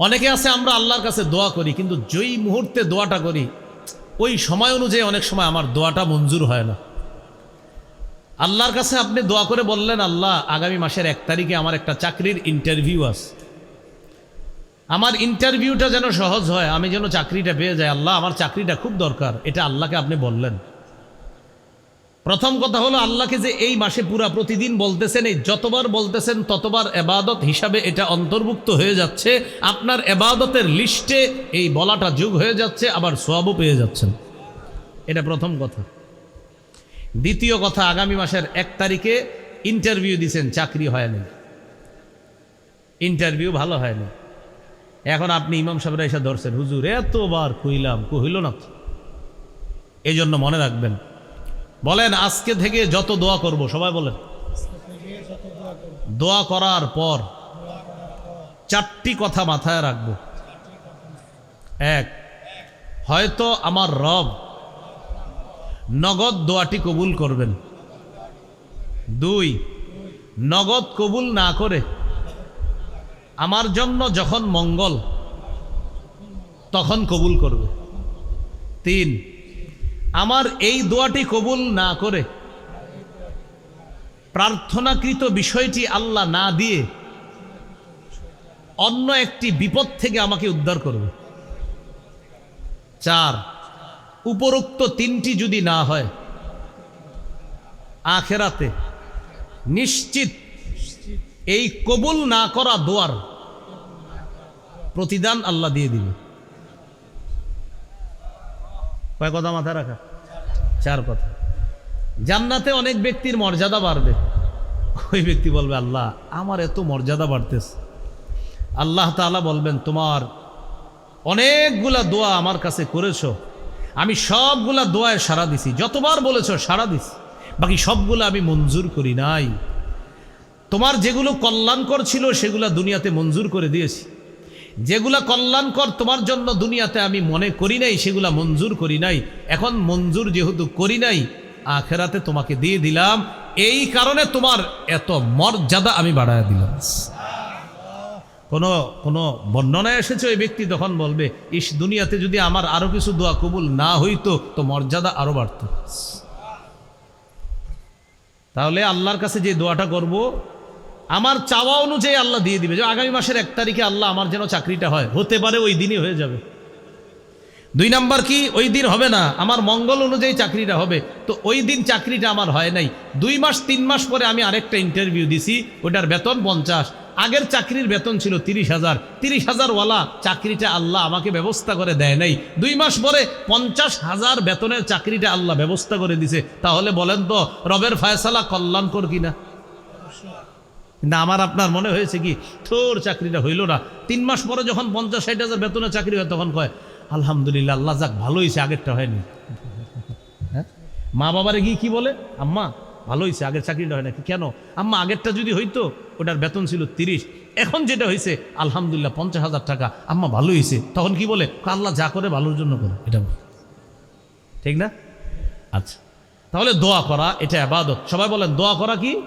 অনেকে আছে, আমরা আল্লাহর কাছে দোয়া করি, কিন্তু যেই মুহূর্তে দোয়াটা করি, ওই সময় অনুযায়ী অনেক সময় আমার দোয়াটা মঞ্জুর হয় না। আল্লাহর কাছে আপনি দোয়া করে বললেন, আল্লাহ, আগামী মাসের এক তারিখে আমার একটা চাকরির ইন্টারভিউ আছে। আমার ইন্টারভিউটা যেন সহজ হয়, আমি যেন চাকরিটা পেয়ে যাই। আল্লাহ, আমার চাকরিটা খুব দরকার। এটা আল্লাহকে আপনি বললেন। প্রথম কথা হলো আল্লাহকে যে এই মাসে পুরা প্রতিদিন বলতেছেন, এই যতবার বলতেছেন, ততবার এবাদত হিসাবে এটা অন্তর্ভুক্ত হয়ে যাচ্ছে। আপনার এবাদতের লিস্টে এই বলাটা যুগ হয়ে যাচ্ছে, আবার সোয়াবও পেয়ে যাচ্ছেন। এটা প্রথম কথা। দ্বিতীয় কথা, আগামী মাসের এক তারিখে ইন্টারভিউ দিছেন, চাকরি হয়নি। ইন্টারভিউ ভালো হয়নি। এখন আপনি ইমাম সাহেবরা এসে ধরছেন, হুজুর, এতবার কইলাম, কহিল না এই জন্য মনে রাখবেন বলেন, আজকে থেকে যত দোয়া করব, সবাই বলেন। দোয়া করার পর চারটি কথা মাথায় রাখব। এক, হয়তো আমার রব নগদ দোয়াটি কবুল করবেন। দুই, নগদ কবুল না করে আমার জন্য যখন মঙ্গল, তখন কবুল করবে। তিন আমার এই দোয়াটি কবুল না করে, প্রার্থনাকৃত বিষয়টি আল্লাহ না দিয়ে অন্য একটি বিপদ থেকে আমাকে উদ্ধার করবে। চার, উপরোক্ত তিনটি যদি না হয়, আখেরাতে নিশ্চিত এই কবুল না করা দোয়ার প্রতিদান আল্লাহ দিয়ে দিবে। কয় কথা মাথায় রাখা? চার কথা। জান্নাতে অনেক ব্যক্তির মর্যাদা বাড়বে। ওই ব্যক্তি বলবে, আল্লাহ, আমার এত মর্যাদা বাড়তেছে। আল্লাহ তাআলা বলবেন, তোমার অনেকগুলা দোয়া আমার কাছে করেছ। আমি সবগুলা দোয়ায় সারা দিছি। যতবার বলেছ সারা দিছি। বাকি সবগুলো আমি মঞ্জুর করি নাই। তোমার যেগুলো কল্যাণকর ছিল, সেগুলো দুনিয়াতে মঞ্জুর করে দিয়েছি। যেগুলা কল্যাণকর তোমার জন্য দুনিয়াতে আমি মনে করি নাই, সেগুলা মঞ্জুর করি নাই। এখন মঞ্জুর যেহেতু করি নাই, আখেরাতে তোমাকে দিয়ে দিলাম। এই কারণে তোমার এত মর্যাদা আমি বাড়ায় দিলাম। কোনো কোনো বর্ণনায় এসেছে ওই ব্যক্তি তখন বলবে, ইস, দুনিয়াতে যদি আমার আরও কিছু দোয়া কবুল না হইতো, তো মর্যাদা আরও বাড়ত। তাহলে আল্লাহর কাছে যে দোয়াটা করব আমার চাওয়া অনুযায়ী আল্লাহ দিয়ে দিবে। যে আগামী মাসের এক তারিখে আল্লাহ আমার যেন চাকরিটা হয়। হতে পারে ওই দিনই হয়ে যাবে। দুই নাম্বার কি? ওই দিন হবে না। আমার মঙ্গল অনুযায়ী চাকরিটা হবে। তো ওই দিন চাকরিটা আমার হয় নাই। দুই মাস, তিন মাস পরে আমি আরেকটা ইন্টারভিউ দিছি। ওটার বেতন পঞ্চাশ। আগের চাকরির বেতন ছিল তিরিশ হাজার। তিরিশ হাজার ওয়ালা চাকরিটা আল্লাহ আমাকে ব্যবস্থা করে দেয় নাই। দুই মাস পরে পঞ্চাশ হাজার বেতনের চাকরিটা আল্লাহ ব্যবস্থা করে দিছে। তাহলে বলেন তো, রবের ফায়সালা কল্যাণকর কিনা? না আমার আপনার মনে হয়েছে কি, থোর চাকরিটা হইল না। তিন মাস পরে যখন পঞ্চাশ ষাট হাজার বেতনে চাকরি হয় তখন কয়, আলহামদুলিল্লাহ, আল্লাহ যাক ভালো হয়েছে আগেরটা হয়নি। হ্যাঁ? মা বাবারে গিয়ে কি বলে, আম্মা, ভালো হয়েছে আগের চাকরিটা হয় নাকি? কেন? আম্মা, আগেরটা যদি হইতো, ওটার বেতন ছিল তিরিশ। এখন যেটা হয়েছে আলহামদুলিল্লাহ, পঞ্চাশ হাজার টাকা। আম্মা ভালো হয়েছে তখন কি বলে আল্লাহ যা করে, ভালোর জন্য করে। এটা ঠিক না? আচ্ছা। তাহলে দোয়া করা, এটা আবাদত। সবাই বলেন, দোয়া করা কি?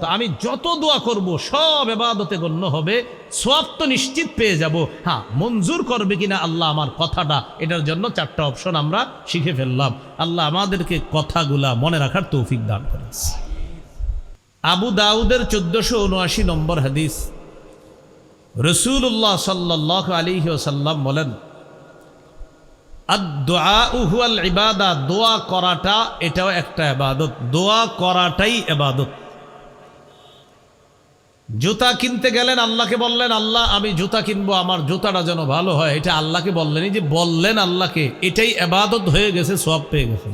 তো আমি যত দোয়া করব, সব এবাদতে গণ্য হবে সব তো নিশ্চিত পেয়ে যাব। হ্যাঁ মঞ্জুর করবে কিনা আল্লাহ আমার কথাটা, এটার জন্য চারটা অপশন আমরা শিখে ফেললাম। আল্লাহ আমাদেরকে কথাগুলা মনে রাখার তৌফিক দান করেন। আবু দাউদের চোদ্দশো উনআশি নম্বর হাদিস। রসুল্লাহ সাল্লাহ আলী সাল্লাম বলেন দোয়া করাটা এটাও একটা এবাদত দোয়া করাটাই এবাদত জুতা কিনতে গেলেন, আল্লাহকে বললেন, আল্লাহ, আমি জুতা কিনবো, আমার জুতাটা যেন ভালো হয়। এটা আল্লাহকে বললেন, এই যে বললেন আল্লাহকে, এটাই এবাদত হয়ে গেছে, সব পেয়ে গেছে।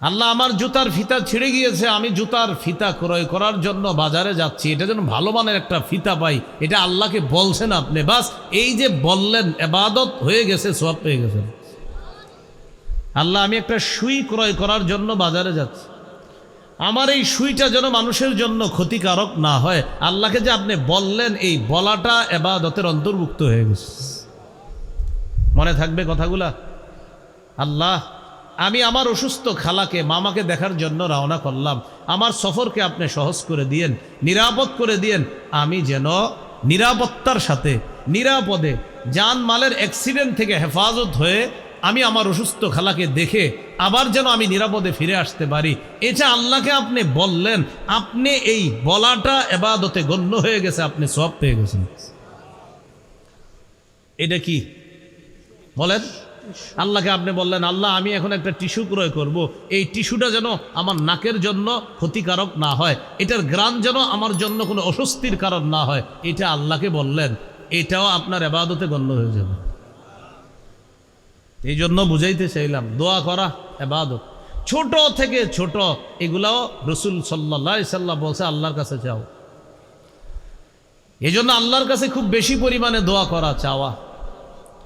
আল্লাহ, আমার জুতার ফিতা ছিঁড়ে গিয়েছে, আমি জুতার ফিতা ক্রয় করার জন্য বাজারে যাচ্ছি, এটা যেন ভালো মানের একটা ফিতা পাই, এটা আল্লাহকে বলছেন আপনি, বাস এই যে বললেন, এবাদত হয়ে গেছে, সব পেয়ে গেছেন আল্লাহ, আমি একটা সুই ক্রয় করার জন্য বাজারে যাচ্ছি। আমার এই সুইটা যেন মানুষের জন্য ক্ষতিকারক না হয়। আল্লাহকে যে আপনি বললেন, এই বলাটা এবাদতের অন্তর্ভুক্ত হয়ে গেছে। মনে থাকবে কথাগুলা? আল্লাহ, আমি আমার অসুস্থ খালাকে, মামাকে দেখার জন্য রওনা করলাম। আমার সফরকে আপনি সহজ করে দিয়েন, নিরাপদ করে দিয়েন। আমি যেন নিরাপত্তার সাথে, নিরাপদে যান মালের অ্যাক্সিডেন্ট থেকে হেফাজত হয়ে আমি আমার অসুস্থ খালাকে দেখে আবার যেন আমি নিরাপদে ফিরে আসতে পারি। এটা আল্লাহকে আপনি বললেন। আপনি এই বলাটা এবাদতে গণ্য হয়ে গেছে, আপনি সব পেয়ে গেছেন। এটা কি? বলেন। আল্লাহকে আপনি বললেন, আল্লাহ, আমি এখন একটা টিস্যু ক্রয় করব। এই টিস্যুটা যেন আমার নাকের জন্য ক্ষতিকারক না হয়। এটার গ্রান যেন আমার জন্য কোনো অস্বস্তির কারণ না হয়। এটা আল্লাহকে বললেন। এটাও আপনার এবাদতে গণ্য হয়ে যাবে। এই জন্য বুঝাইতে চাইলাম, দোয়া করা এবাদত। ছোট থেকে ছোট, এগুলাও রসুল সাল্লা সাল্লাহ বলছে, আল্লাহর কাছে চাও। এই জন্য আল্লাহর কাছে খুব বেশি পরিমাণে দোয়া করা, চাওয়া।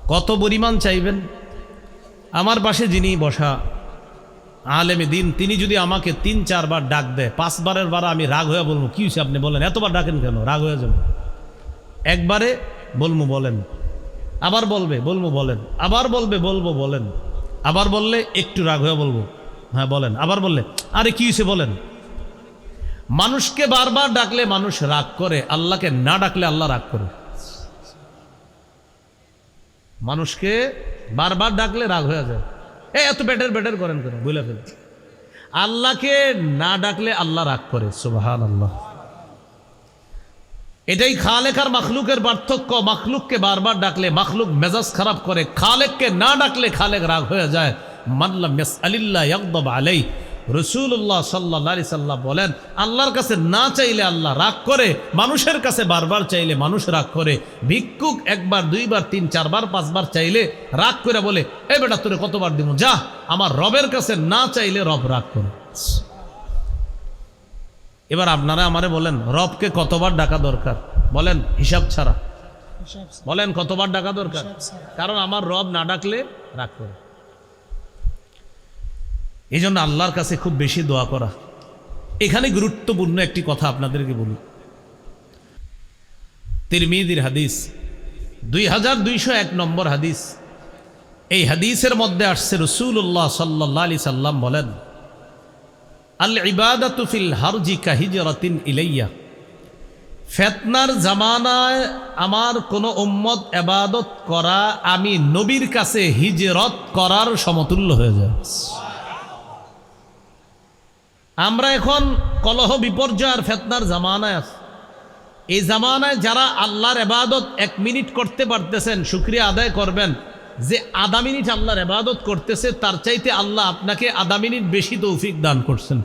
কত পরিমাণ চাইবেন? আমার পাশে যিনি বসা আলেমে দিন, তিনি যদি আমাকে তিন, চারবার ডাক দেয়, পাঁচবারের বার আমি রাগ হয়ে বলব, কি আপনি বলেন? এতবার ডাকেন কেন? রাগ হয়ে যাব। একবারে বলব, বলেন। আবার বলবে, বলব, বলেন। আবার বলবে, বলব, বলেন। আবার বললে একটু রাগ হয়ে বলব। হ্যাঁ বলেন। আবার বললে, আরে কি হয়েছে, বলেন। মানুষকে বারবার ডাকলে মানুষ রাগ করে, আল্লাহকে না ডাকলে আল্লাহ রাগ করে। মানুষকে বারবার ডাকলে রাগ হয়ে যায়। এ, এত বেটার বেটার করেন কেন? বুঝলে ফেল। আল্লাহকে না ডাকলে আল্লাহ রাগ করে সুবাহান আল্লাহ এটাই খালেকার মাখলুকের পার্থক্য। মাখলুককে বারবার ডাকলে মাখলুক মেজাজ খারাপ করে। খালেককে না ডাকলে খালেক রাগ হয়ে যায়। ইয়াস আলিল্লাহ ইয়াকদব আলাই রসুল্লাহ সাল্লাহ সাল্লাহ বলেন, আল্লাহর কাছে না চাইলে আল্লাহ রাগ করে, মানুষের কাছে বারবার চাইলে মানুষ রাগ করে। ভিক্ষুক একবার, দুইবার, তিন, চারবার, পাঁচবার চাইলে রাগ করে বলে, এ বেটা, তোরে কতবার দিব যা, আমার রবের কাছে না চাইলে রব রাগ করে এবার আপনারা আমারে বলেন রবকে কতবার ডাকা দরকার? বলেন হিসাব ছাড়া। বলেন কতবার ডাকা দরকার? কারণ আমার রব না ডাকলে রাগ করে। এই জন্য আল্লাহর কাছে খুব বেশি দোয়া করা। এখানে গুরুত্বপূর্ণ একটি কথা আপনাদেরকে বলি। তিরমিদির হাদিস দুই হাজার দুইশো এক নম্বর হাদিস। এই হাদিসের মধ্যে আসছে রসুল্লাহ সাল্লাহ আলি সাল্লাম বলেন আল ইবাদাতু ফিল হারজি কাহিজরাতিন ইলাইয়া। ফেতনার জামানায় আমার কোনো উম্মত এবাদত করা আমি নবীর কাছে হিজরত করার সমতুল্য হয়ে যায়। আমরা এখন কলহ বিপর্যয় আর ফেতনার জামানায় আছি। এই জামানায় যারা আল্লাহর এবাদত এক মিনিট করতে পারতেছেন, শুক্রিয়া আদায় করবেন যে আধা মিনিট আল্লাহর এবাদত করতেছে, তার চাইতে আল্লাহ আপনাকে আধা মিনিট বেশি তৌফিক দান করছেন।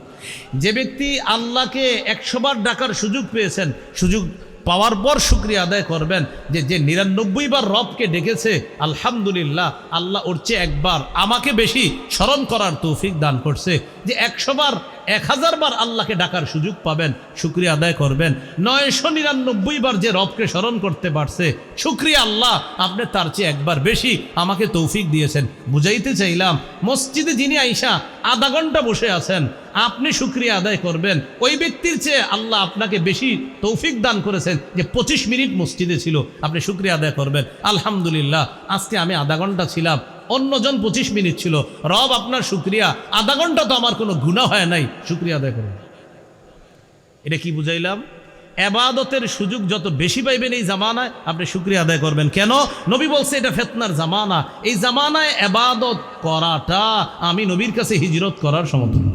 যে ব্যক্তি আল্লাহকে একশোবার ডাকার সুযোগ পেয়েছেন, সুযোগ পাওয়ার পর শুক্রিয়া আদায় করবেন যে যে নিরানব্বই বার রবকে ডেকেছে, আলহামদুলিল্লাহ, আল্লাহ ওর চেয়ে একবার আমাকে বেশি স্মরণ করার তৌফিক দান করছে। যে একশো বার, এক হাজার বার আল্লাহকে ডাকার সুযোগ পাবেন, শুক্রিয়া আদায় করবেন। নয়শো নিরানব্বই বার যে রবকে স্মরণ করতে পারছে, শুক্রিয়া আল্লাহ, আপনি তার চেয়ে একবার বেশি আমাকে তৌফিক দিয়েছেন। বুঝাইতে চাইলাম, মসজিদে যিনি আইসা আধা ঘণ্টা বসে আছেন আপনি শুক্রিয়া আদায় করবেন। ওই ব্যক্তির চেয়ে আল্লাহ আপনাকে বেশি তৌফিক দান করেছেন যে পঁচিশ মিনিট মসজিদে ছিল, আপনি শুক্রিয়া আদায় করবেন। আলহামদুলিল্লাহ, আজকে আমি আধা ঘণ্টা ছিলাম, অন্যজন পঁচিশ মিনিট ছিল। রব আপনার শুক্রিয়া, আধা ঘণ্টা তো আমার কোনো গুণা হয় নাই, শুক্রিয়া আদায় করুন। এটা কি বুঝাইলাম? এবাদতের সুযোগ যত বেশি পাইবেন এই জামানায়, আপনি শুক্রিয়া আদায় করবেন। কেন? নবী বলছে, এটা ফেতনার জামানা। এই জামানায় এবাদত করাটা আমি নবীর কাছে হিজরত করার সমতুল্য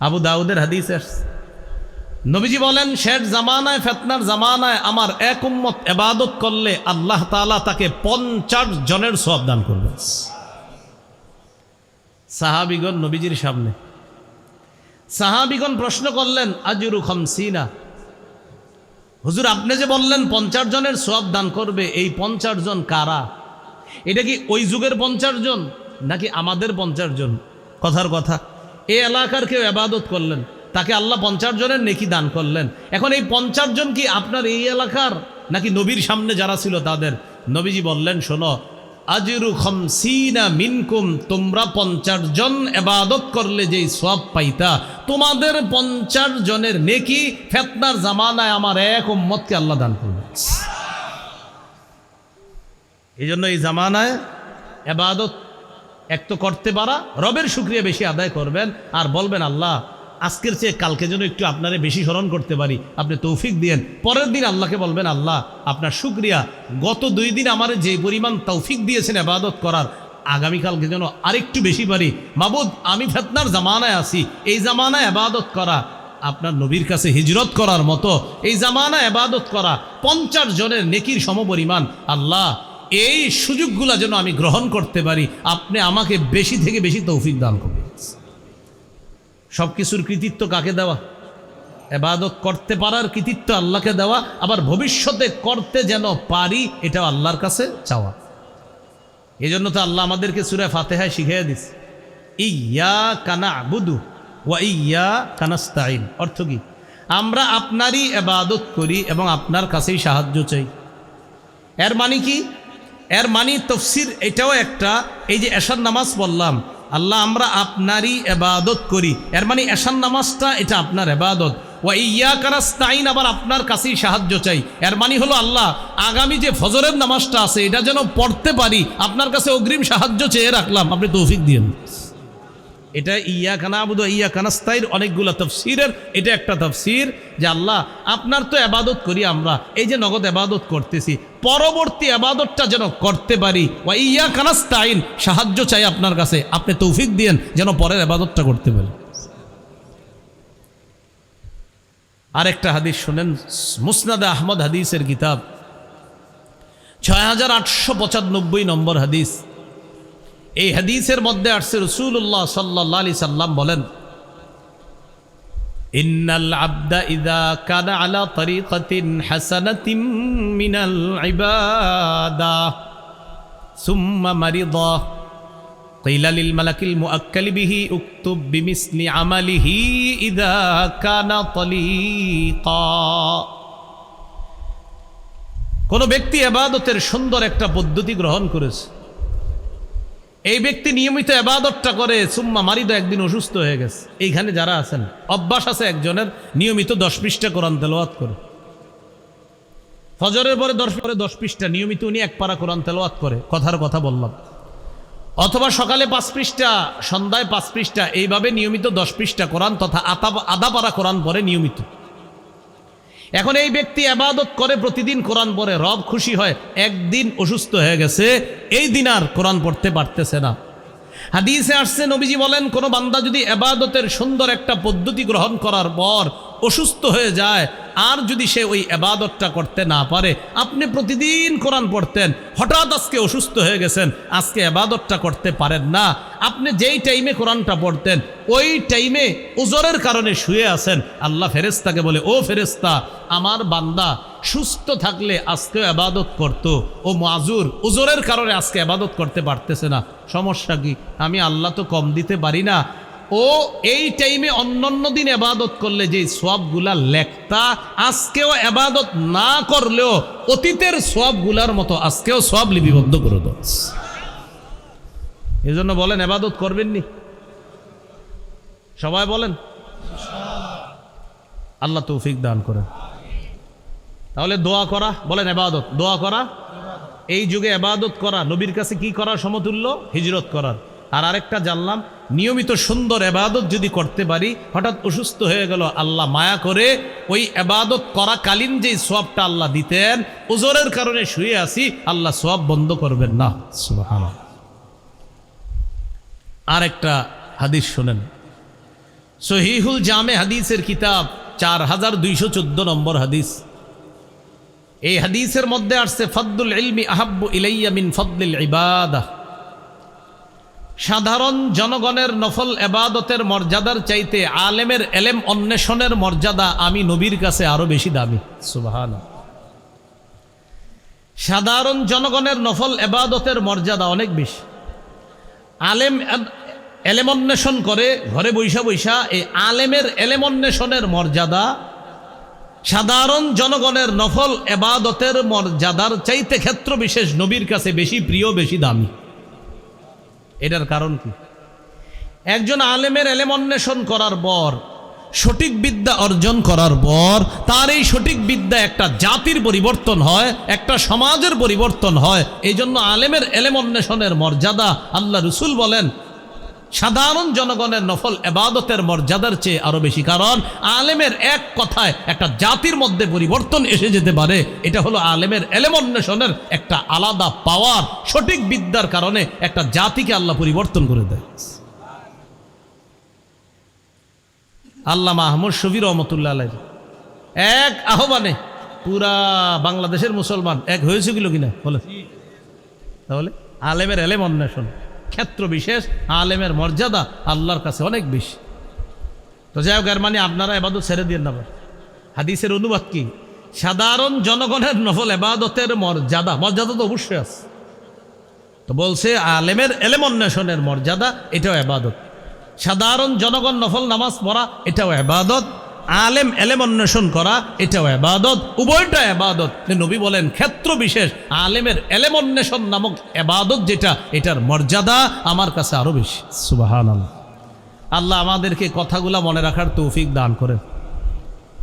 আবু দাউদের হাদিস নবীজি বলেন, শেষ জামানায়, ফেতনার জামানায় আমার এক উম্মত এবাদত করলে আল্লাহ তালা তাকে পঞ্চাশ জনের সব দান করবে সাহাবিগণ নবীজির সামনে। সাহাবিগণ প্রশ্ন করলেন, আজুরু খমসিনা? হুজুর, আপনি যে বললেন পঞ্চাশ জনের সব দান করবে, এই পঞ্চাশ জন কারা? এটা কি ওই যুগের পঞ্চাশ জন, নাকি আমাদের পঞ্চাশ জন? কথার কথা এই এলাকার কেউ আবাদত করলেন, তাকে আল্লাহ পঞ্চাশ জনের নেকি দান করলেন। এখন এই পঞ্চাশ জন কি আপনার এই এলাকার, নাকি নবীর সামনে যারা ছিল তাদের? নবীজি বললেন, শোনো, আজিরু খমসিনা মিনকুম, তোমরা পঞ্চাশ জন এবাদত করলে যেই সব পাইতা, তোমাদের পঞ্চাশ জনের নেকি ফেতনার জামানায় আমার এক উম্মতকে আল্লাহ দান করবে এই জন্য এই জামানায় এবাদত এক তো করতে পারা, রবের শুক্রিয়া বেশি আদায় করবেন, আর বলবেন, আল্লাহ, আজকের চেয়ে কালকে যেন একটু আপনারে বেশি স্মরণ করতে পারি, আপনি তৌফিক দিয়েন। পরের দিন আল্লাহকে বলবেন, আল্লাহ, আপনার শুক্রিয়া, গত দুই দিন আমার যে পরিমাণ তৌফিক দিয়েছেন আবাদত করার, আগামীকালকে যেন আরেকটু বেশি পারি। মাবুদ, আমি ফেতনার জামানায় আছি, এই জামানায় আবাদত করা, আপনার নবীর কাছে হিজরত করার মতো, এই জামানা আবাদত করা, পঞ্চাশ জনের নেকির সমপরিমাণ, আল্লাহ এই সুযোগগুলো যেন আমি গ্রহণ করতে পারি, আপনি আমাকে বেশি থেকে বেশি তৌফিক দান করবেন সব কিছুর কৃতিত্ব কাকে দেওয়া? এবাদত করতে পারার কৃতিত্ব আল্লাহকে দেওয়া, আবার ভবিষ্যতে করতে যেন পারি, এটাও আল্লাহর কাছে চাওয়া। এই জন্য তো আল্লাহ আমাদেরকে সুরায় ফাতেহায় শিখিয়ে দিস। ইয়া কানা আবুদু ওয়া ইয়া কানাস্তাইন অর্থ কি? আমরা আপনারই এবাদত করি এবং আপনার কাছেই সাহায্য চাই। এর মানে কি? এর মানে তফসির এটাও একটা, এই যে এশার নামাজ বললাম, আল্লাহ আমরা আপনারই এবাদত করি। এর মানে এশার নামাজটা এটা আপনার এবাদত। ওয়া ইয়া কানাস্তাইন আবার আপনার কাছেই সাহায্য চাই। এর মানে হলো আল্লাহ, আগামী যে ফজরের নামাজটা আছে, এটা যেন পড়তে পারি, আপনার কাছে অগ্রিম সাহায্য চেয়ে রাখলাম। আপনি তৌফিক দিন এটা ইয়া কানা আবুদ ইয়া কানাস্তাইর অনেকগুলো তফসিরের, এটা একটা তফসির যে আল্লাহ, আপনার তো আবাদত করি আমরা। এই যে নগদ আবাদত করতেছি পরবর্তী আবাদতটা যেন করতে পারি। ওয়া ইয়া কানাস্তাইন সাহায্য চাই আপনার কাছে। আপনি তৌফিক দিয়েন যেন পরের আবাদতটা করতে পারি। আরেকটা হাদিস শুনেন, মুসনাদে আহমদ হাদিসের কিতাব। ছয় হাজার আটশো পঁচানব্বই নম্বর হাদিস। এই হাদিসের মধ্যে আসছে রসুল্লাহ সাল্লাহ আলি সাল্লাম বলেন ইন্নাল আবদা ইদা কানা আলা তরিকাতিন হাসানাতিম মিনাল ইবাদা সুম্মা মারিদা قيل للملك المؤكل به اكتب بمثل عمله إذا كان طليقا কোন ব্যক্তি আবাদতের সুন্দর একটা পদ্ধতি গ্রহণ করেছে এই ব্যক্তি নিয়মিত আবাদতটা করে, সুম্মা মারিদ একদিন অসুস্থ হয়ে গেছে। এইখানে যারা আছেন, অভ্যাস আছে একজনের, নিয়মিত দশ পৃষ্ঠা কোরআন তেলোয়াত করে। ফজরের পরে দশ পরে দশ পৃষ্ঠা, নিয়মিত উনি এক পারা কোরআন তেলোয়াত করে, কথার কথা বললাম। অথবা সকালে পাঁচ পৃষ্ঠা, সন্ধ্যায় পাঁচ পৃষ্ঠা, এইভাবে নিয়মিত দশ পৃষ্ঠা কোরআন তথা আতা আধা পারা কোরআন পরে নিয়মিত। এখন এই ব্যক্তি আবাদত করে প্রতিদিন কোরআন পড়ে, রব খুশি হয়, একদিন অসুস্থ হয়ে গেছে, এই দিন আর কোরআন পড়তে পারতেছে না। হাদিসে আসছে, নবীজি বলেন, কোনো বান্দা যদি আবাদতের সুন্দর একটা পদ্ধতি গ্রহণ করার পর অসুস্থ হয়ে যায়, আর যদি সে ওই আবাদতটা করতে না পারে, আপনি প্রতিদিন কোরআন পড়তেন, হঠাৎ আজকে অসুস্থ হয়ে গেছেন, আজকে আবাদতটা করতে পারেন না। আপনি যেই টাইমে কোরআনটা পড়তেন, ওই টাইমে উজরের কারণে শুয়ে আছেন। আল্লাহ ফেরেস্তাকে বলে, ও ফেরেস্তা আমার বান্দা সুস্থ থাকলে আজকে আবাদত করত। ও মাজুর, উজরের কারণে আজকে আবাদত করতে পারতেছে না। সমস্যা কি? আমি আল্লাহ তো কম দিতে পারি না। ও এই টাইমে অন্যান্য দিন আবাদত করলে যে সবগুলা লেখতা, আজকেও আবাদত না করলেও অতীতের সবগুলার মতো আজকেও সব লিপিবদ্ধ করে দাও। এই জন্য বলেন আবাদত করবেননি সবাই বলেন? আল্লাহ তৌফিক দান করেন। তাহলে দোয়া করা, বলেন এবাদত, দোয়া করা। এই যুগে এবাদত করা, নবীর কাছে কি করার সমতুল্য? হিজরত করার। আর আরেকটা জানলাম নিয়মিত সুন্দর এবাদত যদি করতে পারি, হঠাৎ অসুস্থ হয়ে গেল, আল্লাহ মায়া করে ওই এবাদত করাকালীন যেই সোয়াবটা আল্লাহ দিতেন, ওজোরের কারণে শুয়ে আসি আল্লাহ সোয়াব বন্ধ করবেন না। আর একটা হাদিস শোনেন। সহিহুল জামে হাদিসের কিতাব, চার হাজার দুইশো চোদ্দ নম্বর হাদিস। এই হাদিসের মধ্যে আসছে, ফদ্দুল ইলমি আহাব্বু ইলাইয়া মিন ফদ্দিল ইবাদা সাধারণ জনগণের নফল এবাদতের মর্যাদার চাইতে আলেমের এলেম অন্বেষণের মর্যাদা আমি নবীর কাছে আরও বেশি দামি। সুবাহান সাধারণ জনগণের নফল এবাদতের মর্যাদা অনেক বেশি। আলেম এলেম অন্বেষণ করে ঘরে বৈশা বৈশা এই আলেমের এলেম অন্বেষণের মর্যাদা সাধারণ জনগণের নফল এবাদতের মর্যাদার চাইতে ক্ষেত্র বিশেষ নবীর কাছে বেশি প্রিয়, বেশি দামি। এটার কারণ কি? একজন আলেমের এলেম অন্বেষণ করার পর, সঠিক বিদ্যা অর্জন করার পর, তার এই সঠিক বিদ্যা একটা জাতির পরিবর্তন হয়, একটা সমাজের পরিবর্তন হয়। এই জন্য আলেমের এলেম অন্বেষণের মর্যাদা আল্লাহ রসুল বলেন সাধারণ জনগণের নফল এবাদতের মর্যাদার চেয়ে আরও বেশি। কারণ আলেমের এক কথায় একটা জাতির মধ্যে পরিবর্তন এসে যেতে পারে। এটা হলো আলেমের এলেম অন্বেষণের একটা আলাদা পাওয়ার, সঠিক বিদ্যার কারণে একটা জাতিকে আল্লাহ পরিবর্তন করে দেয়। আল্লাহ মাহমুদ শফি রহমতুল্লাহ আলাই এক আহ্বানে পুরা বাংলাদেশের মুসলমান এক হয়েছিল কিনা? বলে তাহলে আলেমের এলেম অন্বেষণ। ক্ষেত্র বিশেষ, আলেমের মর্যাদা আল্লাহর কাছে অনেক বেশি। তো যাই হোক, এর মানে আপনারা এবাদত ছেড়ে দিয়ে না হাদিসের অনুবাদ কি? সাধারণ জনগণের নফল এবাদতের মর্যাদা মর্যাদা তো অবশ্যই আছে। তো বলছে, আলেমের এলেম অন্বেষণের মর্যাদা, এটাও এবাদত। সাধারণ জনগণ নফল নামাজ পড়া, এটাও এবাদত। আলেম এলেম অন্বেষণ করা, এটাও এবাদত উভয়টা এবাদত। নবী বলেন, ক্ষেত্র বিশেষ, আলেমের এলেম অন্বেষণ নামক এবাদত যেটা, এটার মর্যাদা আমার কাছে আরও বেশি। সুবাহান আল্লাহ আমাদেরকে কথাগুলা মনে রাখার তৌফিক দান করেন।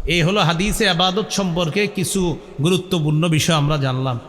এই হলো হাদিসে আবাদত সম্পর্কে কিছু গুরুত্বপূর্ণ বিষয় আমরা জানলাম।